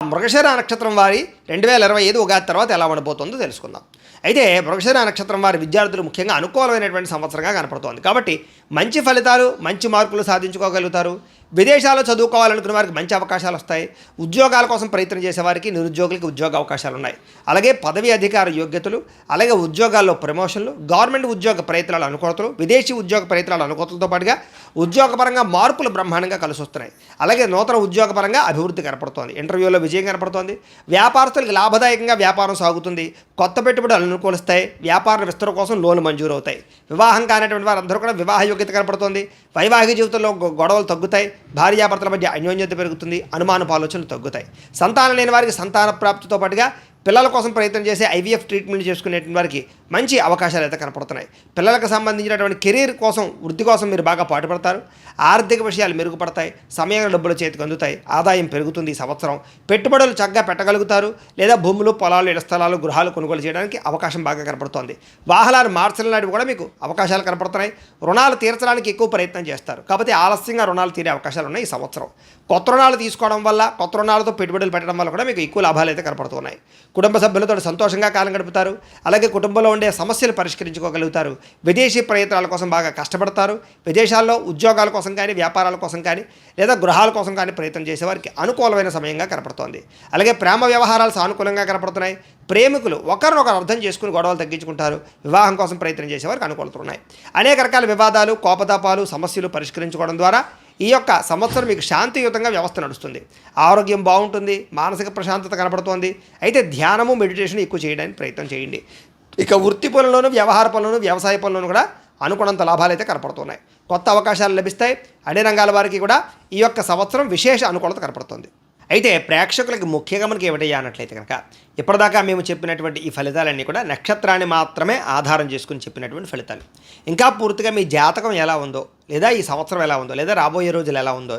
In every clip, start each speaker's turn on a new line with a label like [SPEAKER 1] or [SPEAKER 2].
[SPEAKER 1] మృగశిర నక్షత్రం వారి రెండు వేల ఇరవై ఐదు ఉగాది తర్వాత ఎలా ఉండబోతుందో తెలుసుకుందాం. అయితే మృగశిర నక్షత్రం వారి విద్యార్థులు ముఖ్యంగా అనుకూలమైనటువంటి సంవత్సరంగా కనపడుతోంది. కాబట్టి మంచి ఫలితాలు మంచి మార్కులు సాధించుకోగలుగుతారు. విదేశాల్లో చదువుకోవాలనుకునే వారికి మంచి అవకాశాలు వస్తాయి. ఉద్యోగాల కోసం ప్రయత్నం చేసేవారికి నిరుద్యోగులకి ఉద్యోగ అవకాశాలు ఉన్నాయి. అలాగే పదవి అధికార యోగ్యతలు అలాగే ఉద్యోగాల్లో ప్రమోషన్లు గవర్నమెంట్ ఉద్యోగ ప్రయత్నాలు అనుకూలతలు విదేశీ ఉద్యోగ ప్రయత్నాలు అనుకూలతలతో పాటుగా ఉద్యోగపరంగా మార్పులు బ్రహ్మాండంగా కలిసి వస్తున్నాయి అలాగే నూతన ఉద్యోగపరంగా అభివృద్ధి కనపడుతోంది. ఇంటర్వ్యూలో విజయం కనపడుతోంది. వ్యాపారస్తులకు లాభదాయకంగా వ్యాపారం సాగుతుంది. కొత్త పెట్టుబడులు అనుకూలిస్తాయి. వ్యాపార విస్తరణ కోసం లోన్లు మంజూరు అవుతాయి వివాహం కానటువంటి వారందరూ కూడా వివాహ యోగ్యత కనపడుతోంది. వైవాహిక జీవితంలో గొడవలు తగ్గుతాయి. భార్యాభర్తల మధ్య అన్యోన్యత పెరుగుతుంది. అనుమాన ఆలోచనలు తగ్గుతాయి. సంతానం లేని వారికి సంతాన ప్రాప్తితో పాటుగా పిల్లల కోసం ప్రయత్నం చేసే ఐవీఎఫ్ ట్రీట్మెంట్ చేసుకునే వారికి మంచి అవకాశాలు అయితే కనపడుతున్నాయి. పిల్లలకు సంబంధించినటువంటి కెరీర్ కోసం వృద్ధి కోసం మీరు బాగా పాటుపడతారు. ఆర్థిక విషయాలు మెరుగుపడతాయి. సమయంలో డబ్బులు చేతికి అందుతాయి. ఆదాయం పెరుగుతుంది ఈ సంవత్సరం. పెట్టుబడులు చక్కగా పెట్టగలుగుతారు. లేదా భూములు పొలాలు ఇళ్ళ స్థలాలు గృహాలు కొనుగోలు చేయడానికి అవకాశం బాగా కనపడుతోంది. వాహనాలు మార్చడం లాంటివి కూడా మీకు అవకాశాలు కనపడుతున్నాయి. రుణాలు తీర్చడానికి ఎక్కువ ప్రయత్నం చేస్తారు. కాకపోతే ఆలస్యంగా రుణాలు తీరే అవకాశాలు ఉన్నాయి ఈ సంవత్సరం. కొత్త రుణాలు తీసుకోవడం వల్ల కొత్త రుణాలతో పెట్టుబడులు పెట్టడం వల్ల కూడా మీకు ఎక్కువ లాభాలు అయితే కనపడుతున్నాయి. కుటుంబ సభ్యులతో సంతోషంగా కాలం గడుపుతారు. అలాగే కుటుంబంలో ఉండే సమస్యలు పరిష్కరించుకోగలుగుతారు. విదేశీ ప్రయత్నాల కోసం బాగా కష్టపడతారు. విదేశాల్లో ఉద్యోగాల కోసం కానీ వ్యాపారాల కోసం కానీ లేదా గృహాల కోసం కానీ ప్రయత్నం చేసేవారికి అనుకూలమైన సమయంగా కనపడుతోంది. అలాగే ప్రేమ వ్యవహారాలు సానుకూలంగా కనపడుతున్నాయి. ప్రేమికులు ఒకరినొకరు అర్థం చేసుకుని గొడవలు తగ్గించుకుంటారు. వివాహం కోసం ప్రయత్నం చేసేవారికి అనుకూలతున్నాయి అనేక రకాల వివాదాలు కోపతాపాలు సమస్యలు పరిష్కరించుకోవడం ద్వారా ఈ యొక్క సంవత్సరం మీకు శాంతియుతంగా వ్యవస్థ నడుస్తుంది. ఆరోగ్యం బాగుంటుంది మానసిక ప్రశాంతత కనపడుతోంది అయితే ధ్యానము మెడిటేషన్ ఎక్కువ చేయడానికి ప్రయత్నం చేయండి. ఇక వృత్తి పనుల్లోనూ వ్యవహార పనులను వ్యవసాయ పనులను కూడా అనుకున్నంత లాభాలు అయితే కనపడుతున్నాయి. కొత్త అవకాశాలు లభిస్తాయి. అన్ని రంగాల వారికి కూడా ఈ యొక్క సంవత్సరం విశేష అనుకూలత కనపడుతుంది. అయితే ప్రేక్షకులకి ముఖ్యంగా మనకి ఏమిటయ్యా అన్నట్లయితే కనుక ఇప్పటిదాకా మేము చెప్పినటువంటి ఈ ఫలితాలన్నీ కూడా నక్షత్రాన్ని మాత్రమే ఆధారం చేసుకుని చెప్పినటువంటి ఫలితాలు. ఇంకా పూర్తిగా మీ జాతకం ఎలా ఉందో లేదా ఈ సంవత్సరం ఎలా ఉందో లేదా రాబోయే రోజులు ఎలా ఉందో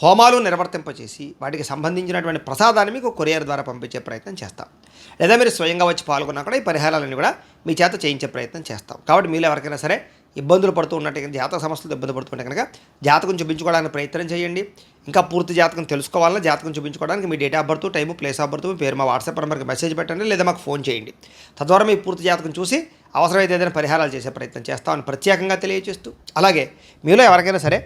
[SPEAKER 1] హోమాలు నిర్వర్తింపచేసి వాటికి సంబంధించినటువంటి ప్రసాదాన్ని మీకు కొరియర్ ద్వారా పంపించే ప్రయత్నం చేస్తాం. లేదా మీరు స్వయంగా వచ్చి పాల్గొన్నా కూడా ఈ పరిహారాలన్నీ కూడా మీ చేత చేయించే ప్రయత్నం చేస్తాం. కాబట్టి మీరు ఎవరికైనా సరే ఇబ్బందులు పడుతూ ఉన్నట్టు జాతక సమస్యలతో ఇబ్బంది పడుతుంటే కనుక జాతకం చూపించుకోవడానికి ప్రయత్నం చేయండి. ఇంకా పూర్తి జాతకం తెలుసుకోవాలన్నా జాతకం చూపించుకోవడానికి మీ date of birth time place of birth మీ పేరు మా వాట్సాప్ నెంబర్కి మెసేజ్ పెట్టండి లేదా మాకు ఫోన్ చేయండి. తద్వారా మీ పూర్తి జాతకం చూసి అవసరమైతే ఏదైనా పరిహారాలు చేసే ప్రయత్నం చేస్తామని ప్రత్యేకంగా తెలియజేస్తూ అలాగే మీలో ఎవరికైనా సరే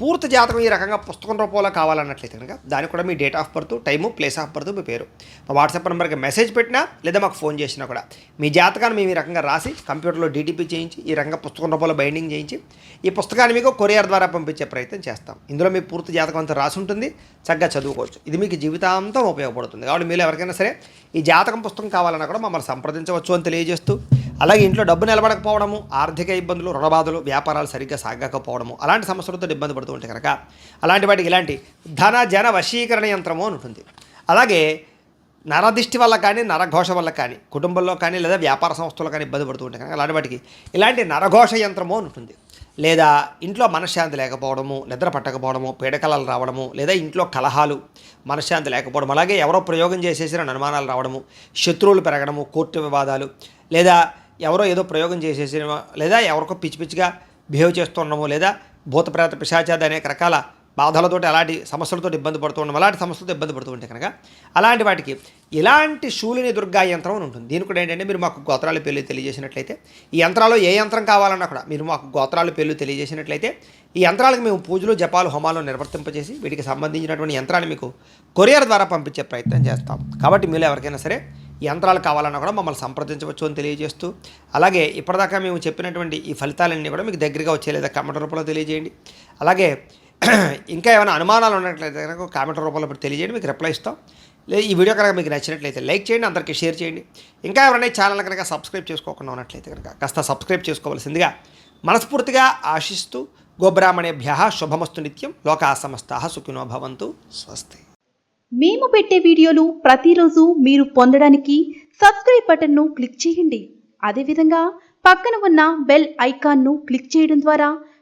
[SPEAKER 1] పూర్తి జాతకం ఈ రకంగా పుస్తకం రూపంలో కావాలన్నట్లయితే కనుక దానికి కూడా మీ date of birth time place of birth మీ పేరు. మా వాట్సాప్ నెంబర్కి మెసేజ్ పెట్టినా లేదా మాకు ఫోన్ చేసినా కూడా మీ జాతకాన్ని మేము ఈ రకంగా రాసి కంప్యూటర్లో డీటీపీ చేయించి ఈ రకంగా పుస్తకం రూపంలో బైండింగ్ చేయించి ఈ పుస్తకాన్ని మీకు కొరియర్ ద్వారా పంపించే ప్రయత్నం చేస్తాం. ఇందులో మీ పూర్తి జాతకం అంతా రాసి ఉంటుంది చక్కగా చదువుకోవచ్చు. ఇది మీకు జీవితాంతం ఉపయోగపడుతుంది. కాబట్టి మీరు ఎవరికైనా సరే ఈ జాతకం పుస్తకం కావాలన్నా కూడా మమ్మల్ని సంప్రదించవచ్చు అని తెలియజేస్తూ అలాగే ఇంట్లో డబ్బు నిలబడకపోవడము ఆర్థిక ఇబ్బందులు రుణబాధలు వ్యాపారాలు సరిగ్గా సాగకపోవడము అలాంటి సమస్యలతో ఇబ్బంది పడుతూ ఉంటే కనుక అలాంటి వాటికి ఇలాంటి ధన జన వశీకరణ యంత్రము అని ఉంటుంది. అలాగే నరదిష్టి వల్ల కానీ నరఘోష వల్ల కానీ కుటుంబంలో కానీ లేదా వ్యాపార సంస్థలు కానీ ఇబ్బంది పడుతూ ఉంటాయి కనుక అలాంటి వాటికి ఇలాంటి నరఘోష యంత్రము అని ఉంటుంది. లేదా ఇంట్లో మనశ్శాంతి లేకపోవడము నిద్ర పట్టకపోవడము పీడకలలు రావడము లేదా ఇంట్లో కలహాలు మనశ్శాంతి లేకపోవడం అలాగే ఎవరో ప్రయోగం చేసేసిన అనుమానాలు రావడము శత్రువులు పెరగడము కోర్టు వివాదాలు లేదా ఎవరో ఏదో ప్రయోగం చేసేసిన లేదా ఎవరికో పిచ్చి పిచ్చిగా బిహేవ్ చేస్తుండడము లేదా భూతప్రేత పిశాచాది అనేక రకాల బాధలతో అలాంటి సమస్యలతో ఇబ్బంది పడుతూ ఉండడం అలాంటి సమస్యలతో ఇబ్బంది పడుతూ ఉంటే కనుక అలాంటి వాటికి ఇలాంటి శూలిని దుర్గా యంత్రం అని ఉంటుంది. దీని కూడా ఏంటంటే మీరు మాకు గోత్రాల పేర్లు తెలియజేసినట్లయితే ఈ యంత్రాలు ఏ యంత్రం కావాలన్నా కూడా మీరు మాకు గోత్రాల పేర్లు తెలియజేసినట్లయితే ఈ యంత్రాలకు మేము పూజలు జపాలు హోమాలు నిర్వర్తింపజేసి వీటికి సంబంధించినటువంటి యంత్రాన్ని మీకు కొరియర్ ద్వారా పంపించే ప్రయత్నం చేస్తాం. కాబట్టి మీరు ఎవరికైనా సరే ఈ యంత్రాలు కావాలన్నా కూడా మమ్మల్ని సంప్రదించవచ్చు అని తెలియజేస్తూ అలాగే ఇప్పటిదాకా మేము చెప్పినటువంటి ఈ ఫలితాలన్నీ కూడా మీకు దగ్గరగా వచ్చే లేదా కమెంట్ రూపంలో తెలియజేయండి. అలాగే ఇంకా ఏమైనా అనుమానాలు ఉన్నట్లయితే కనుక కామెంట్ రూపంలో పెట్టి తెలియజేయండి మీకు రిప్లై ఇస్తాం. లేదు ఈ వీడియో కనుక మీకు నచ్చినట్లయితే లైక్ చేయండి అందరికీ షేర్ చేయండి. ఇంకా ఎవరైనా ఛానల్ కనుక సబ్స్క్రైబ్ చేసుకోకుండా ఉన్నట్లయితే కనుక కాస్త సబ్స్క్రైబ్ చేసుకోవాల్సిందిగా మనస్ఫూర్తిగా ఆశిస్తూ గోబ్రాహ్మణేభ్య శుభమస్తు నిత్యం లోకా సమస్తా సుఖినో భవంతు స్వస్తి.
[SPEAKER 2] మేము పెట్టే వీడియోలు ప్రతిరోజు మీరు పొందడానికి సబ్స్క్రైబ్ బటన్ను క్లిక్ చేయండి. అదేవిధంగా పక్కన ఉన్న బెల్ ఐకాన్ను క్లిక్ చేయడం ద్వారా